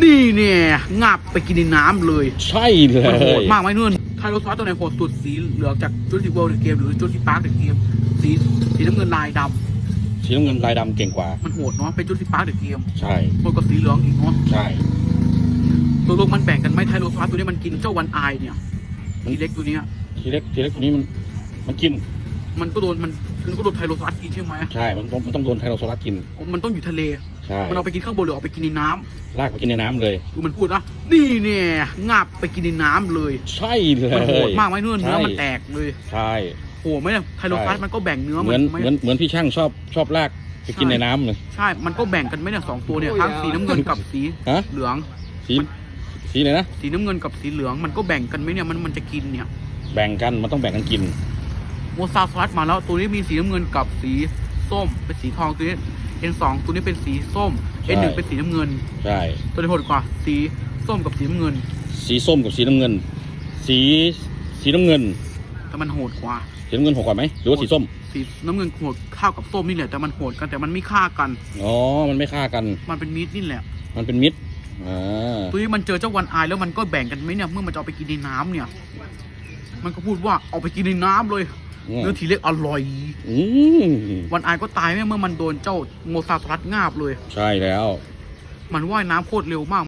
นี่เนี่ยงับไปกินในน้ำเลยใช่เลมันโหดย มากไหมนู่นไทโรซอสตัวไหนโหดสุดสีเหลืองจากจุดที่เวิลด์เกมหรือจุดที่ปาร์คเดอะเกมสีสีน้ำเงินลายดสีน้ำเงินลายดำเก่งกว่าำมันโหดเนาะเป็นจุดที่ปาร์คเดอะเกมใช่ โหดกว่าสีเหลืองอีกเนาะใช่ ตัวลงมันแบ่งกันไหมไทโรซอสตัวนี้มันกินเจ้าวันไอายเนี่ยมันทีเล็กตัวเนี้ยทีเล็กทีเล็กตัวนี้มัน มันกิน มันก็โดนมันมันก็โดนไทโรซอสกินใช่ไหมใช่ มันต้องมันต้องโดนไทโรโซลัสกิน มันต้องอยู่ทะเล ใช่ มันเอาไปกินข้างบนหรือเอาไปกินในน้ำลากไปกินในน้ำเลย ดูมันพูดนะนี่เนี่ยงับไปกินในน้ำเลยใช่เลยมันโหดมากไหมเนื้อเนื้อใช่มันแตกเลยใช่ โหไหมเนี่ยไทโรซอสใช่ มันก็แบ่งเนื้อเหมือนไหม เหมือนเหมือนพี่ช่างชอบชอบลากไปกินใช่ ในน้ำเลยใช่ มันก็แบ่งกันไหมเนี่ยสองตัวเนี่ยทั้งสีน้ำเงินกับสีฮะเหลือง สีสีไหนนะสีน้ำเงินกับสีเหลืองมันก็แบ่งกันไหมเนี่ยมันมันจะกินเนี่ย แบ่งกันมันต้องแบ่งกันกิน โมซาสลัดมาแล้วตัวนี้มีสีน้ำเงินกับสีส้ม เป็นสีทองตัวนี้เอ็นสองตัวนี้เป็นสีส้ม ใช่เอ็นหนึ่งเป็นสีน้ำเงิน ใช่ ตัวนี้โหดกว่าสีส้มกับสีน้ำเงิน สีส้มกับสีน้ำเงิน สีสีน้ำเงิน แต่มันโหดกว่า สีน้ำเงินหกกว่าไหมหรือว่าสีส้ม สีน้ำเงินโหดข้าวกับส้มนี่แหละแต่มันโหดกันแต่มันไม่ฆ่ากัน อ๋อ มันไม่ฆ่ากัน มันเป็นมิตรนี่แหละ มันเป็นมิตรอ่าตัวนี้มันเจอเจ้าวันอายแล้วมันก็แบ่งกันไหมเนี่ยเมื่อมันจะเอาไปกินในน้ำเนี่ย มันก็พูดว่าเอาไปกินในน้ำเลยอืม เนื้อทีเล็กอร่อยอืมวันอายก็ตายแม่เมื่อมันโดนเจ้าโมซาสลัดงาบเลย ใช่แล้ว มันว่ายน้ำโคตรเร็วมาก